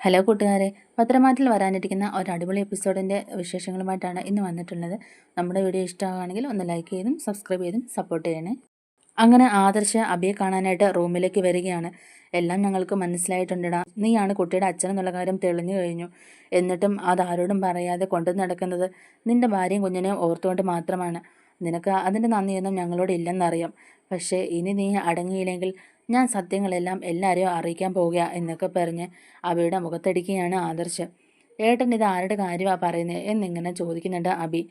Hello കൂട്ടുകാരെ. പത്രമാറ്റിൽ വരാനിരിക്കുന്ന ഒരു അടിപൊളി എപ്പിസോഡിന്റെ വിശേഷങ്ങളുമായിട്ടാണ് ഇന്ന് വന്നിട്ടുള്ളത്. നമ്മുടെ വീഡിയോ ഇഷ്ടമാണെങ്കിൽ ഒന്ന് ലൈക്ക് ചെയ്തും സബ്സ്ക്രൈബ് ചെയ്തും സപ്പോർട്ട് ചെയ്യണേ. അങ്ങനെ ആദർശ അബിയെ കാണാനായിട്ട് റൂമിലേക്ക് വരികയാണ്. എല്ലാം ഞങ്ങൾക്ക് മനസ്സിലായിട്ടുണ്ടടാ. നീയാണ് കുട്ടിയുടെ അച്ഛനെന്നുള്ള കാര്യം തെളിഞ്ഞു കഴിഞ്ഞു. എന്നിട്ടും അത് ആരോടും പറയാതെ കൊണ്ടു നടക്കുന്നത് നിന്റെ ഭാര്യയും കുഞ്ഞിനെയും ഓർത്തുകൊണ്ട് മാത്രമാണ്. നിനക്ക് അതിന്റെ നന്ദിയൊന്നും ഞങ്ങളോട് ഇല്ലെന്നറിയാം. പക്ഷേ ഇനി നീ അടങ്ങിയില്ലെങ്കിൽ ഞാൻ സത്യങ്ങളെല്ലാം എല്ലാവരെയും അറിയിക്കാൻ പോവുക എന്നൊക്കെ പറഞ്ഞ് അബിയുടെ മുഖത്തടിക്കുകയാണ് ആദർശ്. ഏട്ടൻ ഇത് ആരുടെ കാര്യമാണ് പറയുന്നത് എന്നിങ്ങനെ ചോദിക്കുന്നുണ്ട് അബി.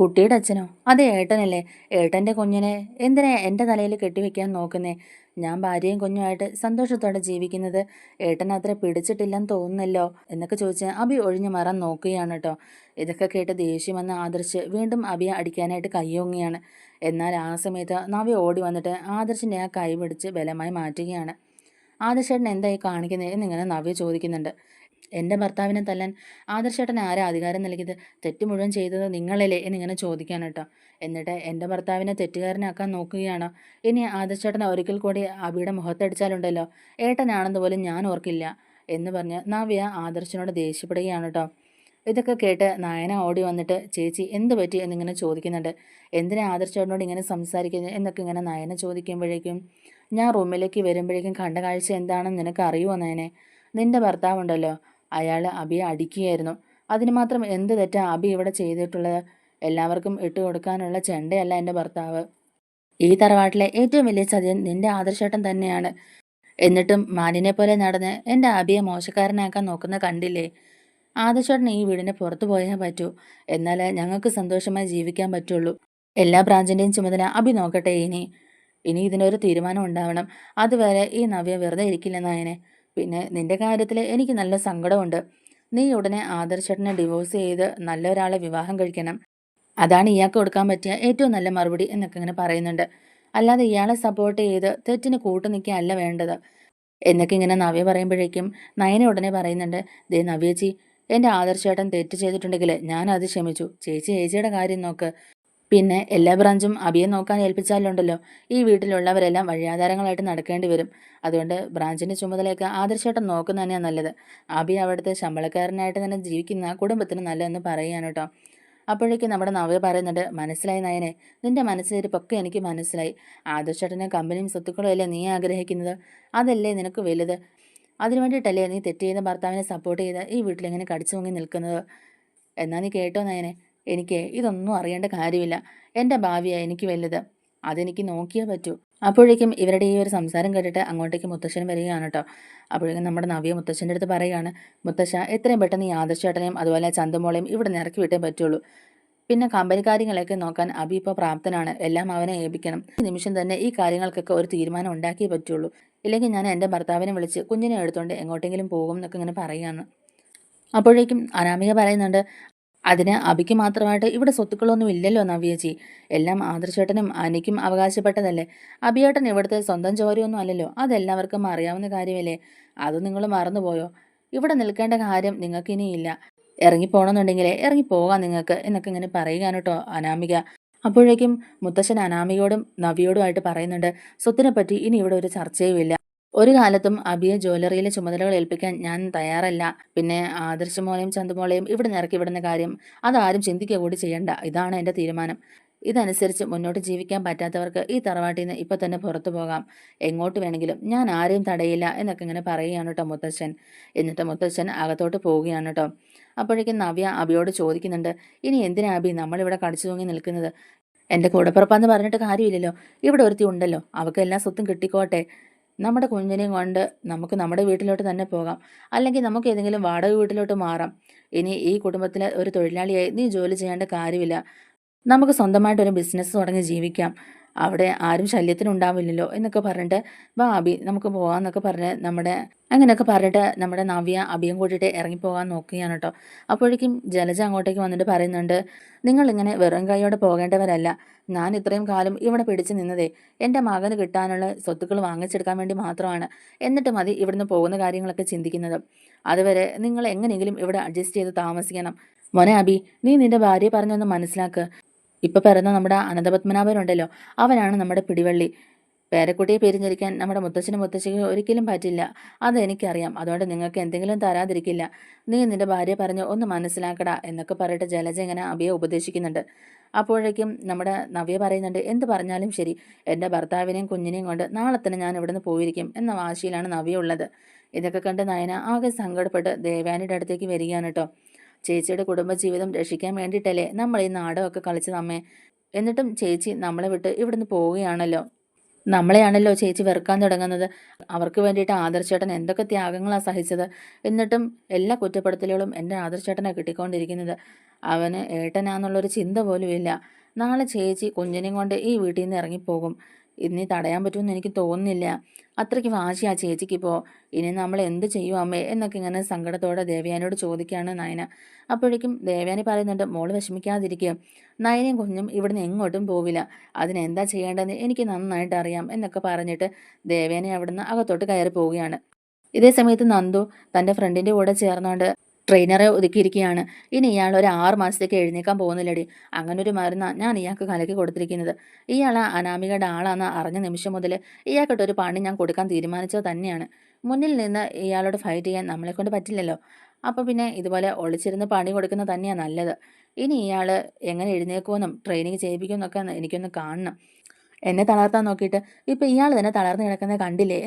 കുട്ടിയുടെ അച്ഛനോ? അതെ ഏട്ടനല്ലേ. ഏട്ടന്റെ കുഞ്ഞിനെ എന്തിനാ എന്റെ തലയിൽ കെട്ടിവെക്കാൻ നോക്കുന്നേ? ഞാൻ ഭാര്യയും കുഞ്ഞുമായിട്ട് സന്തോഷത്തോടെ ജീവിക്കുന്നത് ഏട്ടൻ അത്ര പിടിച്ചിട്ടില്ലെന്ന് തോന്നുന്നല്ലോ എന്നൊക്കെ ചോദിച്ച് അബി ഒഴിഞ്ഞു മാറാൻ നോക്കുകയാണ് കേട്ടോ. ഇതൊക്കെ കേട്ട് ദേഷ്യം വന്ന ആദർശ് വീണ്ടും അബിയെ അടിക്കാനായിട്ട് കയ്യോങ്ങിയാണ് എന്നാൽ ആ സമയത്ത് നവി ഓടി വന്നിട്ട് ആദർശിന്റെ ആ കൈ പിടിച്ച് ബലമായി മാറ്റുകയാണ്. ആദർശേട്ടൻ എന്തായി കാണിക്കുന്നത് എന്നിങ്ങനെ നവ്യ ചോദിക്കുന്നുണ്ട്. എന്റെ ഭർത്താവിനെ തല്ലാൻ ആദർശേട്ടൻ ആരാ അധികാരം നൽകിയത്? തെറ്റ് മുഴുവൻ ചെയ്തത് നിങ്ങളല്ലേ എന്നിങ്ങനെ ചോദിക്കാൻ കേട്ടോ. എന്നിട്ട് എന്റെ ഭർത്താവിനെ തെറ്റുകാരനാക്കാൻ നോക്കുകയാണ്. ഇനി ആദർശേട്ടൻ ഒരിക്കൽ കൂടി അബിയുടെ മുഖത്തടിച്ചാലുണ്ടല്ലോ. ഏട്ടനാണെന്ന് പോലും ഞാൻ ഓർക്കില്ല എന്ന് പറഞ്ഞ് നവ്യ ആദർശനോട് ദേഷ്യപ്പെടുകയാണ് കേട്ടോ. ഇതൊക്കെ കേട്ട് നായന ഓടി വന്നിട്ട് ചേച്ചി എന്ത് പറ്റി? എന്നിങ്ങനെ ചോദിക്കുന്നുണ്ട്. എന്തിനാ ആദർശേട്ടനോട് ഇങ്ങനെ സംസാരിക്കുന്നത്? എന്നൊക്കെ ഇങ്ങനെ നയന ചോദിക്കുമ്പോഴേക്കും ഞാൻ റൂമിലേക്ക് വരുമ്പോഴേക്കും കണ്ട കാഴ്ച എന്താണെന്ന് നിനക്ക് അറിയുമോ നയനെ? നിന്റെ ഭർത്താവുണ്ടല്ലോ. അയാൾ അബിയെ അടിക്കുകയായിരുന്നു. അതിന് മാത്രം എന്ത് തെറ്റാ അബി ഇവിടെ ചെയ്തിട്ടുള്ളത്? എല്ലാവർക്കും ഇട്ട് കൊടുക്കാനുള്ള ചെണ്ടയല്ല എന്റെ ഭർത്താവ്. ഈ തറവാട്ടിലെ ഏറ്റവും വലിയ ചതിയൻ നിന്റെ ആദർശേട്ടൻ തന്നെയാണ്. എന്നിട്ടും മാലിനെ പോലെ നടന്ന് എന്റെ അബിയെ മോശക്കാരനാക്കാൻ നോക്കുന്ന കണ്ടില്ലേ? ആദർശേട്ടൻ ഈ വീടിന് പുറത്തു പോയാൽ പറ്റൂ. എന്നാലേ ഞങ്ങൾക്ക് സന്തോഷമായി ജീവിക്കാൻ പറ്റുള്ളൂ. എല്ലാ ബ്രാഞ്ചിന്റെയും ചുമതല അഭി നോക്കട്ടെ ഇനി. ഇനി ഇതിനൊരു തീരുമാനം ഉണ്ടാവണം. അതുവരെ ഈ നവ്യ വെറുതെ ഇരിക്കില്ലെന്നായനെ പിന്നെ നിന്റെ കാര്യത്തിൽ എനിക്ക് നല്ല സങ്കടമുണ്ട്. നീ ഉടനെ ആദർശേട്ടനെ ഡിവോഴ്സ് ചെയ്ത് നല്ല ഒരാളെ വിവാഹം കഴിക്കണം. അതാണ് ഇയാൾക്ക് കൊടുക്കാൻ പറ്റിയ ഏറ്റവും നല്ല മറുപടി എന്നൊക്കെ ഇങ്ങനെ പറയുന്നുണ്ട്. അല്ലാതെ ഇയാളെ സപ്പോർട്ട് ചെയ്ത് തെറ്റിന് കൂട്ടു നിൽക്കുകയല്ല വേണ്ടത്. എന്നൊക്കെ ഇങ്ങനെ നവ്യ പറയുമ്പോഴേക്കും നയന ഉടനെ പറയുന്നുണ്ട് ദേ നവ്യേച്ചി എന്റെ ആദർശേട്ടൻ തെറ്റ് ചെയ്തിട്ടുണ്ടെങ്കിൽ ഞാൻ അത് ക്ഷമിച്ചു. ചേച്ചി ചേച്ചിയുടെ കാര്യം നോക്ക്. പിന്നെ എല്ലാ ബ്രാഞ്ചും അബിയെ നോക്കാൻ ഏൽപ്പിച്ചാലുണ്ടല്ലോ. ഈ വീട്ടിലുള്ളവരെല്ലാം വഴിയാധാരങ്ങളായിട്ട് നടക്കേണ്ടി വരും. അതുകൊണ്ട് ബ്രാഞ്ചിന്റെ ചുമതലയൊക്കെ ആദർശേട്ടൻ നോക്കുന്ന തന്നെയാണ് നല്ലത്. അബി അവിടുത്തെ ശമ്പളക്കാരനായിട്ട് തന്നെ ജീവിക്കുന്ന കുടുംബത്തിന് നല്ലതെന്ന് പറയുകയാണ് കേട്ടോ. അപ്പോഴേക്കും നമ്മുടെ നവ്യ പറയുന്നുണ്ട് മനസ്സിലായി നയനെ നിന്റെ മനസ്സിലിരിപ്പൊക്കെ എനിക്ക് മനസ്സിലായി. ആദർശേട്ടനെ കമ്പനിയും സ്വത്തുക്കളും അല്ലേ നീ ആഗ്രഹിക്കുന്നത്? അതല്ലേ നിനക്ക് വലുത്? അതിനു വേണ്ടിയിട്ടല്ലേ നീ തെറ്റ് ചെയ്ത ഭർത്താവിനെ സപ്പോർട്ട് ചെയ്ത് ഈ വീട്ടിലിങ്ങനെ കടിച്ചു മുങ്ങി നിൽക്കുന്നത്? എന്നാ നീ കേട്ടോ നയനെ. എനിക്ക് ഇതൊന്നും അറിയേണ്ട കാര്യമില്ല. എന്റെ ഭാവിയാണ് എനിക്ക് വലുത്. അതെനിക്ക് നോക്കിയേ പറ്റൂ. അപ്പോഴേക്കും ഇവരുടെ ഈ ഒരു സംസാരം കേട്ടിട്ട് അങ്ങോട്ടേക്ക് മുത്തശ്ശൻ വരികയാണ് കേട്ടോ അപ്പോഴേക്കും നമ്മുടെ നവ്യ മുത്തശ്ശന്റെ അടുത്ത് പറയുകയാണ് മുത്തശ്ശ എത്രയും പെട്ടെന്ന് ഈ ആദർശേട്ടനെയും അതുപോലെ ചന്തമോളെയും ഇവിടെ നിറക്കി വിട്ടേ പറ്റുള്ളൂ. പിന്നെ കമ്പനി കാര്യങ്ങളൊക്കെ നോക്കാൻ അബി ഇപ്പോൾ പ്രാപ്തനാണ്. എല്ലാം അവനെ ഏൽപ്പിക്കണം. ഈ നിമിഷം തന്നെ ഈ കാര്യങ്ങൾക്കൊക്കെ ഒരു തീരുമാനം ഉണ്ടാക്കിയേ പറ്റുള്ളൂ. ഇല്ലെങ്കിൽ ഞാൻ എന്റെ ഭർത്താവിനെ വിളിച്ച് കുഞ്ഞിനെ എടുത്തുകൊണ്ട് എങ്ങോട്ടെങ്കിലും പോകും എന്നൊക്കെ ഇങ്ങനെ പറയുകയാണ്. അപ്പോഴേക്കും അനാമിക പറയുന്നുണ്ട് അതിന് അബിക്ക് മാത്രമായിട്ട് ഇവിടെ സ്വത്തുക്കളൊന്നും ഇല്ലല്ലോ നവ്യജി. എല്ലാം ആദർശേട്ടനും അനിക്കും അവകാശപ്പെട്ടതല്ലേ? അബിയേട്ടൻ ഇവിടുത്തെ സ്വന്തം ചോരയൊന്നും അല്ലല്ലോ. അതെല്ലാവർക്കും അറിയാവുന്ന കാര്യമല്ലേ? അത് നിങ്ങൾ മറന്നുപോയോ? ഇവിടെ നിൽക്കേണ്ട കാര്യം നിങ്ങൾക്കിനിയില്ല. ഇറങ്ങിപ്പോണമെന്നുണ്ടെങ്കിൽ ഇറങ്ങിപ്പോകാം നിങ്ങൾക്ക് എന്നൊക്കെ ഇങ്ങനെ പറയുകയാണ് കേട്ടോ അനാമിക. അപ്പോഴേക്കും മുത്തശ്ശൻ അനാമികയോടും നവിയോടുമായിട്ട് പറയുന്നുണ്ട് സ്വത്തിനെപ്പറ്റി ഇനി ഇവിടെ ഒരു ചർച്ചയുമില്ല. ഒരു കാലത്തും അബിയെ ജ്വല്ലറിയിലെ ചുമതലകൾ ഏൽപ്പിക്കാൻ ഞാൻ തയ്യാറല്ല. പിന്നെ ആദർശമോളെയും ചന്തുമോളെയും ഇവിടെ നിറക്കി വിടുന്ന കാര്യം അതാരും ചിന്തിക്കുക കൂടി ചെയ്യണ്ട. ഇതാണ് എന്റെ തീരുമാനം. ഇതനുസരിച്ച് മുന്നോട്ട് ജീവിക്കാൻ പറ്റാത്തവർക്ക് ഈ തറവാട്ടിൽ നിന്ന് ഇപ്പം തന്നെ പുറത്തു പോകാം. എങ്ങോട്ട് വേണമെങ്കിലും. ഞാൻ ആരെയും തടയില്ല എന്നൊക്കെ ഇങ്ങനെ പറയുകയാണ് കേട്ടോ മുത്തച്ഛൻ എന്നിട്ട് മുത്തച്ഛൻ അകത്തോട്ട് പോവുകയാണ് കേട്ടോ അപ്പോഴേക്കും നവ്യ അബിയോട് ചോദിക്കുന്നുണ്ട് ഇനി എന്തിനാ അബി നമ്മളിവിടെ കടിച്ചു തൂങ്ങി നിൽക്കുന്നത്? എന്റെ കൂടെപ്പുറപ്പാന്ന് പറഞ്ഞിട്ട് കാര്യമില്ലല്ലോ. ഇവിടെ ഒരുത്തി ഉണ്ടല്ലോ. അവൾക്ക് എല്ലാ സ്വത്തും കിട്ടിക്കോട്ടെ. നമ്മുടെ കുഞ്ഞിനെയും കൊണ്ട് നമുക്ക് നമ്മുടെ വീട്ടിലോട്ട് തന്നെ പോകാം. അല്ലെങ്കിൽ നമുക്ക് ഏതെങ്കിലും വാടക വീട്ടിലോട്ട് മാറാം. ഇനി ഈ കുടുംബത്തിലെ ഒരു തൊഴിലാളിയായി നീ ജോലി ചെയ്യേണ്ട കാര്യമില്ല. നമുക്ക് സ്വന്തമായിട്ട് ഒരു ബിസിനസ് തുടങ്ങി ജീവിക്കാം. അവിടെ ആരും ശല്യത്തിനുണ്ടാവില്ലല്ലോ എന്നൊക്കെ പറഞ്ഞിട്ട് വാ അബി നമുക്ക് പോകാമെന്നൊക്കെ പറഞ്ഞ് നമ്മുടെ അങ്ങനെയൊക്കെ പറഞ്ഞിട്ട് നമ്മുടെ നവ്യ അബിയും കൂട്ടിയിട്ട് ഇറങ്ങിപ്പോകാൻ നോക്കുകയാണ് കേട്ടോ. അപ്പോഴേക്കും ജലജ അങ്ങോട്ടേക്ക് വന്നിട്ട് പറയുന്നുണ്ട് നിങ്ങളിങ്ങനെ വെറും കൈയോടെ പോകേണ്ടവരല്ല. ഞാൻ ഇത്രയും കാലം ഇവിടെ പിടിച്ചു നിന്നതേ എന്റെ മകന് കിട്ടാനുള്ള സ്വത്തുക്കൾ വാങ്ങിച്ചെടുക്കാൻ വേണ്ടി മാത്രമാണ്. എന്നിട്ട് മതി ഇവിടുന്ന് പോകുന്ന കാര്യങ്ങളൊക്കെ ചിന്തിക്കുന്നത്. അതുവരെ നിങ്ങൾ എങ്ങനെയെങ്കിലും ഇവിടെ അഡ്ജസ്റ്റ് ചെയ്ത് താമസിക്കണം. മോനെ അബി നീ നിന്റെ ഭാര്യയെ പറഞ്ഞൊന്ന് മനസ്സിലാക്ക്. ഇപ്പൊ പിറന്ന നമ്മുടെ അനന്തപത്മനാഭനുണ്ടല്ലോ അവനാണ് നമ്മുടെ പിടിവള്ളി. പേരക്കുട്ടിയെ പിരിഞ്ഞിരിക്കാൻ നമ്മുടെ മുത്തച്ഛനും മുത്തശ്ശിക്കും ഒരിക്കലും പറ്റില്ല. അത് എനിക്കറിയാം. അതുകൊണ്ട് നിങ്ങൾക്ക് എന്തെങ്കിലും തരാതിരിക്കില്ല. നീ നിന്റെ ഭാര്യ പറഞ്ഞു ഒന്ന് മനസ്സിലാക്കടാ എന്നൊക്കെ പറഞ്ഞിട്ട് ജലജ ഇങ്ങനെ അഭിയെ ഉപദേശിക്കുന്നുണ്ട്. അപ്പോഴേക്കും നമ്മുടെ നവ്യ പറയുന്നുണ്ട് എന്ത് പറഞ്ഞാലും ശരി. എന്റെ ഭർത്താവിനെയും കുഞ്ഞിനെയും കൊണ്ട് നാളെ തന്നെ ഞാൻ ഇവിടുന്ന് പോയിരിക്കും എന്ന വാശിയിലാണ് നവ്യ ഉള്ളത്. ഇതൊക്കെ കണ്ട് നയന ആകെ സങ്കടപ്പെട്ട് ദേവാനിയുടെ അടുത്തേക്ക് വരികയാണ് കേട്ടോ. ചേച്ചിയുടെ കുടുംബജീവിതം രക്ഷിക്കാൻ വേണ്ടിയിട്ടല്ലേ നമ്മൾ ഈ നാടകമൊക്കെ കളിച്ചത് അമ്മേ? എന്നിട്ടും ചേച്ചി നമ്മളെ വിട്ട് ഇവിടുന്ന് പോവുകയാണല്ലോ. നമ്മളെയാണല്ലോ ചേച്ചി വെറുക്കാൻ തുടങ്ങുന്നത്. അവർക്ക് വേണ്ടിയിട്ട് ആദർശേട്ടൻ എന്തൊക്കെ ത്യാഗങ്ങളാണ് സഹിച്ചത്. എന്നിട്ടും എല്ലാ കുറ്റപ്പെടുത്തലുകളും എന്റെ ആദർശേട്ടനാണ് കിട്ടിക്കൊണ്ടിരിക്കുന്നത്. അവന് ഏട്ടനാന്നുള്ളൊരു ചിന്ത പോലും ഇല്ല. നാളെ ചേച്ചി കുഞ്ഞിനെയും കൊണ്ട് ഈ വീട്ടിൽ നിന്ന് ഇറങ്ങിപ്പോകും. ഇനി തടയാൻ പറ്റുമെന്ന് എനിക്ക് തോന്നുന്നില്ല. അത്രയ്ക്ക് വാശി ആ ചേച്ചിക്കിപ്പോൾ ഇനി നമ്മൾ എന്ത് ചെയ്യും അമ്മേ? എന്നൊക്കെ ഇങ്ങനെ സങ്കടത്തോടെ ദേവയാനിയോട് ചോദിക്കുകയാണ് നയന. അപ്പോഴേക്കും ദേവയാനി പറയുന്നുണ്ട് മോൾ വിഷമിക്കാതിരിക്കുക നയനയും കുഞ്ഞും ഇവിടുന്ന് എങ്ങോട്ടും പോവില്ല. അതിനെന്താ ചെയ്യേണ്ടതെന്ന് എനിക്ക് നന്നായിട്ട് അറിയാം എന്നൊക്കെ പറഞ്ഞിട്ട് ദേവയാനി അവിടുന്ന് അകത്തോട്ട് കയറി പോവുകയാണ്. ഇതേ സമയത്ത് നന്ദു തന്റെ ഫ്രണ്ടിന്റെ കൂടെ ചേർന്നുകൊണ്ട് ട്രെയിനറെ ഒതുക്കിയിരിക്കുകയാണ്. ഇനി ഇയാൾ ഒരു ആറ് മാസത്തേക്ക് എഴുന്നേക്കാൻ പോകുന്നില്ലടി. അങ്ങനൊരു മരുന്ന ഞാൻ ഇയാൾക്ക് കലക്കി കൊടുത്തിരിക്കുന്നത്. ഇയാൾ ആ അനാമികയുടെ ആളാന്ന് അറിഞ്ഞ നിമിഷം മുതൽ ഇയാൾക്കിട്ട് ഒരു പണി ഞാൻ കൊടുക്കാൻ തീരുമാനിച്ചത് തന്നെയാണ്. മുന്നിൽ നിന്ന് ഇയാളോട് ഫൈറ്റ് ചെയ്യാൻ നമ്മളെക്കൊണ്ട് പറ്റില്ലല്ലോ. അപ്പോൾ പിന്നെ ഇതുപോലെ ഒളിച്ചിരുന്ന് പണി കൊടുക്കുന്നത് തന്നെയാണ് നല്ലത്. ഇനി ഇയാൾ എങ്ങനെ എഴുന്നേക്കുമെന്നും ട്രെയിനിങ് ചെയ്യിപ്പിക്കുമെന്നൊക്കെ എനിക്കൊന്ന് കാണണം. എന്നെ തളർത്താൻ നോക്കിയിട്ട് ഇപ്പം ഇയാൾ തന്നെ തളർന്ന് കിടക്കുന്നത് കണ്ടില്ലേ?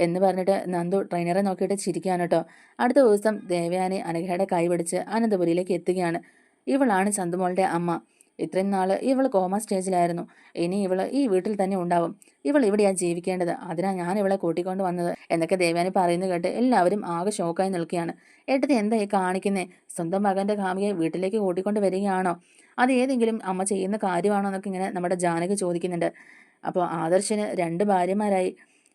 എന്ന് പറഞ്ഞിട്ട് നന്ദു ട്രെയിനറെ നോക്കിയിട്ട് ചിരിക്കുകയാണ് കേട്ടോ. അടുത്ത ദിവസം ദേവയാനി അനഘയുടെ കൈപിടിച്ച് അനന്തപുരിയിലേക്ക് എത്തുകയാണ്. ഇവളാണ് ചന്തുമോളുടെ അമ്മ. ഇത്രയും നാൾ ഇവൾ കോമ സ്റ്റേജിലായിരുന്നു. ഇനി ഇവൾ ഈ വീട്ടിൽ തന്നെ ഉണ്ടാവും. ഇവൾ ഇവിടെയാണ് ജീവിക്കേണ്ടത്. അതിനാ ഞാൻ ഇവളെ കൂട്ടിക്കൊണ്ട് വന്നത്. എന്നൊക്കെ ദേവയാനി പറയുന്നു കേട്ട് എല്ലാവരും ആകെ ഷോക്കായി നിൽക്കുകയാണ്. ഏട്ടത്തി ഈ കാണിക്കുന്നേ? സ്വന്തം മകന്റെ കാമിയെ വീട്ടിലേക്ക് കൂട്ടിക്കൊണ്ട് വരികയാണോ? അത് ഏതെങ്കിലും അമ്മ ചെയ്യുന്ന കാര്യമാണോ എന്നൊക്കെ ഇങ്ങനെ നമ്മുടെ ജാനകി ചോദിക്കുന്നുണ്ട്. അപ്പോൾ ആദർശന് രണ്ട് ഭാര്യമാരായി.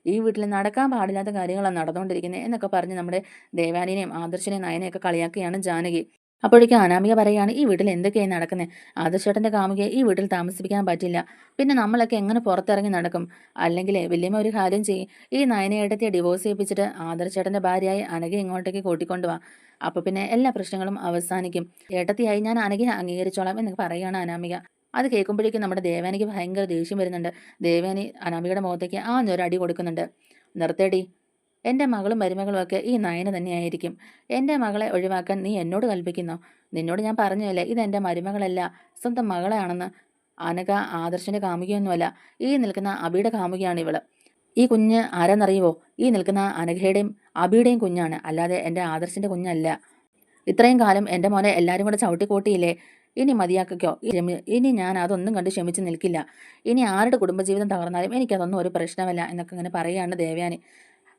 ഈ വീട്ടിൽ നടക്കാൻ പാടില്ലാത്ത കാര്യങ്ങളാണ് നടന്നുകൊണ്ടിരിക്കുന്നത് എന്നൊക്കെ പറഞ്ഞ് നമ്മുടെ ദേവാനിനെയും ആദർശനെയും നയനെയൊക്കെ കളിയാക്കുകയാണ് ജാനകി. അപ്പോഴേക്കും അനാമിക പറയുകയാണ് ഈ വീട്ടിൽ എന്തൊക്കെയാണ് നടക്കുന്നത് ആദർശേട്ടന്റെ കാമുകയെ ഈ വീട്ടിൽ താമസിപ്പിക്കാൻ പറ്റില്ല. പിന്നെ നമ്മളൊക്കെ എങ്ങനെ പുറത്തിറങ്ങി നടക്കും? അല്ലെങ്കിൽ വല്യമ്മ ഒരു കാര്യം ചെയ്യും. ഈ നയനയേട്ടത്തെ ഡിവോഴ്സ് ചെയ്യിപ്പിച്ചിട്ട് ആദർശേട്ടന്റെ ഭാര്യയായി അനഘ ഇങ്ങോട്ടേക്ക് കൂട്ടിക്കൊണ്ടുപോവാ അപ്പോൾ പിന്നെ എല്ലാ പ്രശ്നങ്ങളും അവസാനിക്കും. ഏട്ടത്തിയായി ഞാൻ അനഘയെ അംഗീകരിച്ചോളാം എന്ന് പറയുകയാണ് അനാമിക. അത് കേൾക്കുമ്പോഴേക്കും നമ്മുടെ ദേവാനിക്ക് ഭയങ്കര ദേഷ്യം വരുന്നുണ്ട്. ദേവാനി അനാമികയുടെ മുഖത്തേക്ക് ആ ഒരു അടി കൊടുക്കുന്നുണ്ട്. നിർത്തേടി എന്റെ മകളും മരുമകളും ഒക്കെ ഈ നയന തന്നെയായിരിക്കും. എന്റെ മകളെ ഒഴിവാക്കാൻ നീ എന്നോട് കൽപ്പിക്കുന്നു? നിന്നോട് ഞാൻ പറഞ്ഞല്ലേ എന്റെ മരുമകളല്ല സ്വന്തം മകളാണെന്ന്. അനക ആദർശന്റെ കാമുകയൊന്നുമല്ല ഈ നിൽക്കുന്ന അബിയുടെ കാമുകയാണ് ഇവൾ. ഈ കുഞ്ഞ് ആരാന്നറിയുവോ? ഈ നിൽക്കുന്ന അനഘയുടെയും അബിയുടെയും കുഞ്ഞാണ് അല്ലാതെ എന്റെ ആദർശന്റെ കുഞ്ഞല്ല. ഇത്രയും കാലം എന്റെ മോനെ എല്ലാവരും കൂടെ ചവിട്ടിക്കൂട്ടിയില്ലേ? ഇനി മതിയാക്കിക്കോ. ഇനി ഞാൻ അതൊന്നും കണ്ട് ക്ഷമിച്ച് നിൽക്കില്ല. ഇനി ആരുടെ കുടുംബജീവിതം തകർന്നാലും എനിക്കതൊന്നും ഒരു പ്രശ്നമല്ല എന്നൊക്കെ ഇങ്ങനെ പറയുകയാണ് ദേവയാനി.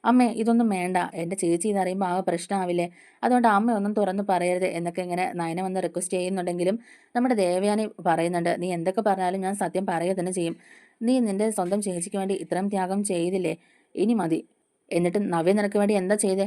അമ്മേ ഇതൊന്നും വേണ്ട. എന്റെ ചേച്ചി എന്ന് അറിയുമ്പോൾ ആ പ്രശ്നമാവില്ലേ? അതുകൊണ്ട് അമ്മ ഒന്നും തുറന്ന് പറയരുത് എന്നൊക്കെ ഇങ്ങനെ നയന വന്ന് റിക്വസ്റ്റ് ചെയ്യുന്നുണ്ടെങ്കിലും നമ്മുടെ ദേവയാനി പറയുന്നുണ്ട് നീ എന്തൊക്കെ പറഞ്ഞാലും ഞാൻ സത്യം പറയുക തന്നെ ചെയ്യും. നീ നിന്റെ സ്വന്തം ചേച്ചിക്ക് വേണ്ടി ഇത്രയും ത്യാഗം ചെയ്തില്ലേ? ഇനി മതി. എന്നിട്ട് നവ്യ നിനക്ക് വേണ്ടി എന്താ ചെയ്തേ?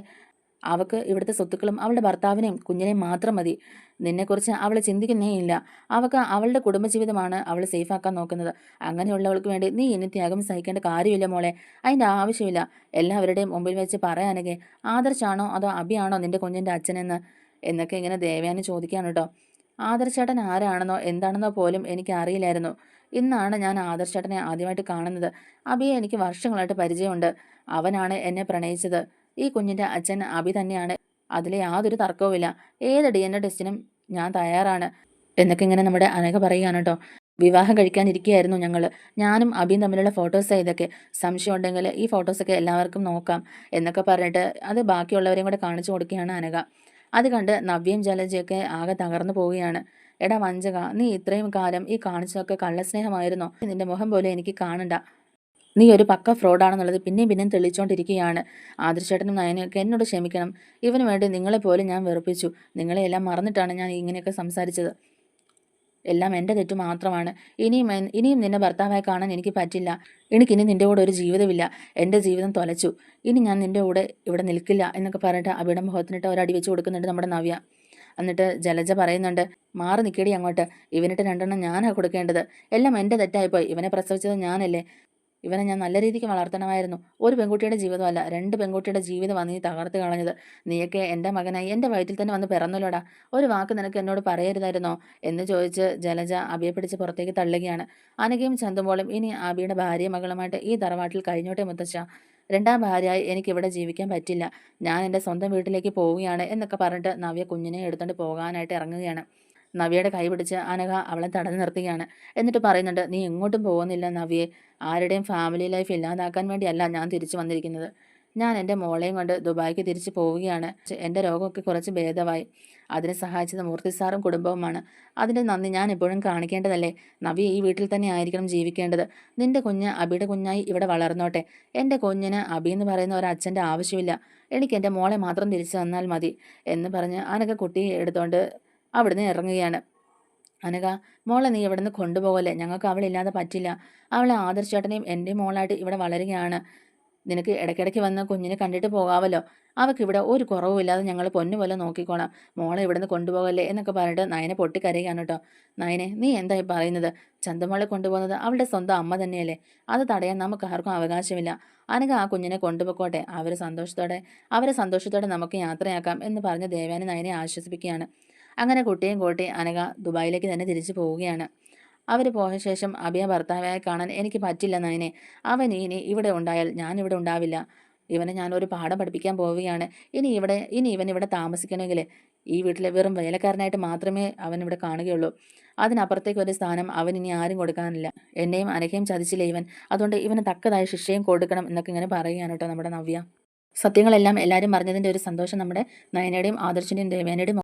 അവൾക്ക് ഇവിടുത്തെ സ്വത്തുക്കളും അവളുടെ ഭർത്താവിനെയും കുഞ്ഞിനെയും മാത്രം മതി. നിന്നെക്കുറിച്ച് അവൾ ചിന്തിക്കുന്നേ ഇല്ല അവൾക്ക് അവളുടെ കുടുംബജീവിതമാണ് അവൾ സേഫാക്കാൻ നോക്കുന്നത്. അങ്ങനെയുള്ളവൾക്ക് വേണ്ടി നീ ഇനി ത്യാഗം സഹിക്കേണ്ട കാര്യമില്ല മോളെ. അതിന്റെ ആവശ്യമില്ല. എല്ലാവരുടെയും മുമ്പിൽ വെച്ച് പറയാനൊക്കെ ആദർശാണോ അതോ അഭിയാണോ നിന്റെ കുഞ്ഞിന്റെ അച്ഛനെന്ന്? എന്നൊക്കെ ഇങ്ങനെ ദേവയാനി ചോദിക്കാണ് കേട്ടോ. ആദർശേട്ടൻ ആരാണെന്നോ എന്താണെന്നോ പോലും എനിക്ക് അറിയില്ലായിരുന്നു. ഇന്നാണ് ഞാൻ ആദർശേട്ടനെ ആദ്യമായിട്ട് കാണുന്നത്. അഭിയെ എനിക്ക് വർഷങ്ങളായിട്ട് പരിചയമുണ്ട്. അവനാണ് എന്നെ പ്രണയിച്ചത്. ഈ കുഞ്ഞിന്റെ അച്ഛൻ അബി തന്നെയാണ്. അതിൽ യാതൊരു തർക്കവുമില്ല. ഏത് ഡി എൻ എ ടെസ്റ്റിനും ഞാൻ തയ്യാറാണ്. എന്നൊക്കെ ഇങ്ങനെ നമ്മുടെ അനഘ പറയുകയാണ് കേട്ടോ. വിവാഹം കഴിക്കാനിരിക്കുകയായിരുന്നു ഞങ്ങൾ ഞാനും അബിയും തമ്മിലുള്ള ഫോട്ടോസ് ഇതൊക്കെ. സംശയം ഉണ്ടെങ്കിൽ ഈ ഫോട്ടോസൊക്കെ എല്ലാവർക്കും നോക്കാം എന്നൊക്കെ പറഞ്ഞിട്ട് അത് ബാക്കിയുള്ളവരെയും കൂടെ കാണിച്ചു കൊടുക്കുകയാണ് അനഘ. അത് കണ്ട് നവ്യം ജലജയൊക്കെ ആകെ തകർന്നു പോവുകയാണ്. എടാ വഞ്ചക നീ ഇത്രയും കാലം ഈ കാണിച്ചതൊക്കെ കള്ളസ്നേഹമായിരുന്നോ? നിന്റെ മുഖം പോലെ എനിക്ക് കാണണ്ട. നീ ഒരു പക്ക ഫ്രോഡാണെന്നുള്ളത് പിന്നെയും പിന്നെയും തെളിയിച്ചുകൊണ്ടിരിക്കുകയാണ് ആദർശേട്ടനും നയനൊക്കെ എന്നോട് ക്ഷമിക്കണം. ഇവന് വേണ്ടി നിങ്ങളെപ്പോലും ഞാൻ വെറുപ്പിച്ചു. നിങ്ങളെയെല്ലാം മറന്നിട്ടാണ് ഞാൻ ഇങ്ങനെയൊക്കെ സംസാരിച്ചത്. എല്ലാം എന്റെ തെറ്റ് മാത്രമാണ്. ഇനിയും ഇനിയും നിന്നെ ഭർത്താവായി കാണാൻ എനിക്ക് പറ്റില്ല. എനിക്കിനി നിന്റെ കൂടെ ഒരു ജീവിതമില്ല. എന്റെ ജീവിതം തൊലച്ചു. ഇനി ഞാൻ നിന്റെ കൂടെ ഇവിടെ നിൽക്കില്ല എന്നൊക്കെ പറഞ്ഞിട്ട് അവിടെ മുഖത്തിനിട്ട് ഒരടി വെച്ച് കൊടുക്കുന്നുണ്ട് നമ്മുടെ നവ്യ. എന്നിട്ട് ജലജ പറയുന്നുണ്ട് മാറി നിൽക്കേടി അങ്ങോട്ട്. ഇവനിട്ട് രണ്ടെണ്ണം ഞാനാണ് കൊടുക്കേണ്ടത്. എല്ലാം എന്റെ തെറ്റായിപ്പോയി. ഇവനെ പ്രസവിച്ചത് ഞാനല്ലേ. ഇവനെ ഞാൻ നല്ല രീതിക്ക് വളർത്തണമായിരുന്നു. ഒരു പെൺകുട്ടിയുടെ ജീവിതമല്ല. രണ്ട് പെൺകുട്ടിയുടെ ജീവിതമാണ് നീ തകർത്ത് കളഞ്ഞത്. നീയൊക്കെ എന്റെ മകനായി എന്റെ വയറ്റിൽ തന്നെ വന്ന് പിറന്നല്ലോടാ. ഒരു വാക്ക് നിനക്ക് എന്നോട് പറയരുതായിരുന്നോ? എന്ന് ചോദിച്ച് ജലജ അബിയെ പിടിച്ച് പുറത്തേക്ക് തള്ളുകയാണ്. അനകയും ചന്തുമ്പോളും ഇനി അബിയുടെ ഭാര്യ മകളുമായിട്ട് ഈ തറവാട്ടിൽ കഴിഞ്ഞോട്ടെ മുത്തശ്ശ രണ്ടാം ഭാര്യയായി എനിക്കിവിടെ ജീവിക്കാൻ പറ്റില്ല. ഞാൻ എന്റെ സ്വന്തം വീട്ടിലേക്ക് പോവുകയാണ് എന്നൊക്കെ പറഞ്ഞിട്ട് നവ്യ കുഞ്ഞിനെ എടുത്തുകൊണ്ട് പോകാനായിട്ട് ഇറങ്ങുകയാണ്. നവ്യയുടെ കൈ പിടിച്ച് അനഘ അവളെ തടഞ്ഞു നിർത്തുകയാണ്. എന്നിട്ട് പറയുന്നുണ്ട് നീ എങ്ങോട്ടും പോകുന്നില്ല നവ്യെ. ആരുടെയും ഫാമിലി ലൈഫ് ഇല്ലാതാക്കാൻ വേണ്ടിയല്ല ഞാൻ തിരിച്ചു വന്നിരിക്കുന്നത്. ഞാൻ എന്റെ മോളെയും കൊണ്ട് ദുബായിക്ക് തിരിച്ചു പോവുകയാണ്. എന്റെ രോഗമൊക്കെ കുറച്ച് ഭേദമായി. അതിനെ സഹായിച്ചത് മൂർത്തി സാറും കുടുംബവുമാണ്. അതിന്റെ നന്ദി ഞാൻ എപ്പോഴും കാണിക്കേണ്ടതല്ലേ? നവി ഈ വീട്ടിൽ തന്നെ ആയിരിക്കണം ജീവിക്കേണ്ടത്. നിന്റെ കുഞ്ഞ് അബിയുടെ കുഞ്ഞായി ഇവിടെ വളർന്നോട്ടെ. എന്റെ കുഞ്ഞിന് അബി എന്ന് പറയുന്ന ഒരു അച്ഛന്റെ ആവശ്യമില്ല. എനിക്ക് എന്റെ മോളെ മാത്രം തിരിച്ചു തന്നാൽ മതി എന്ന് പറഞ്ഞ് അനക കുട്ടിയെ എടുത്തുകൊണ്ട് അവിടുന്ന് ഇറങ്ങുകയാണ്. അനക മോളെ നീ ഇവിടുന്ന് കൊണ്ടുപോകല്ലേ? ഞങ്ങൾക്ക് അവളില്ലാതെ പറ്റില്ല. അവളെ ആദർശേട്ടനെയും എന്റെ മോളായിട്ട് ഇവിടെ വളരുകയാണ്. നിനക്ക് ഇടയ്ക്കിടയ്ക്ക് വന്ന് കുഞ്ഞിനെ കണ്ടിട്ട് പോകാമല്ലോ അവൾക്ക് ഇവിടെ ഒരു കുറവുമില്ലാതെ ഞങ്ങൾ പൊന്നുപോലെ നോക്കിക്കോണം മോളെ ഇവിടുന്ന് കൊണ്ടുപോകല്ലേ എന്നൊക്കെ പറഞ്ഞിട്ട് നയനെ പൊട്ടിക്കരയുകയാണ് കേട്ടോ. നയനെ നീ എന്തായി പറയുന്നത്? ചന്തമോളെ കൊണ്ടുപോകുന്നത് അവളുടെ സ്വന്തം അമ്മ തന്നെയല്ലേ? അത് തടയാൻ നമുക്ക് ആർക്കും അവകാശമില്ല. അനക ആ കുഞ്ഞിനെ കൊണ്ടുപോയിക്കോട്ടെ. അവരെ സന്തോഷത്തോടെ അവരെ സന്തോഷത്തോടെ നമുക്ക് യാത്രയാക്കാം എന്ന് പറഞ്ഞ് ദേവാനി നയനെ ആശ്വസിപ്പിക്കുകയാണ്. അങ്ങനെ കുട്ടിയും കൂട്ടി അനക ദുബായിലേക്ക് തന്നെ തിരിച്ചു പോവുകയാണ്. അവർ പോയ ശേഷം അഭിയ ഭർത്താവായി കാണാൻ എനിക്ക് പറ്റില്ല നയനെ. അവൻ ഇനി ഇവിടെ ഉണ്ടായാൽ ഞാൻ ഇവിടെ ഉണ്ടാവില്ല. ഇവനെ ഞാൻ ഒരു പാഠം പഠിപ്പിക്കാൻ പോവുകയാണ്. ഇനി ഇവിടെ ഇനി ഇവൻ ഇവിടെ താമസിക്കണമെങ്കിൽ ഈ വീട്ടിലെ വെറും വേലക്കാരനായിട്ട് മാത്രമേ അവൻ ഇവിടെ കാണുകയുള്ളൂ. അതിനപ്പുറത്തേക്ക് ഒരു സ്ഥാനം അവൻ ഇനി ആരും കൊടുക്കാനില്ല. എന്നെയും അനഘയും ചതിച്ചില്ല ഇവൻ? അതുകൊണ്ട് ഇവന് തക്കതായ ശിക്ഷയും കൊടുക്കണം എന്നൊക്കെ ഇങ്ങനെ പറയുകയാണ് കേട്ടോ നമ്മുടെ നവ്യ. സത്യങ്ങളെല്ലാം എല്ലാവരും പറഞ്ഞതിന്റെ ഒരു സന്തോഷം നമ്മുടെ നയനയുടെയും ആദർശിന്റെയും ദേവേനയുടെയും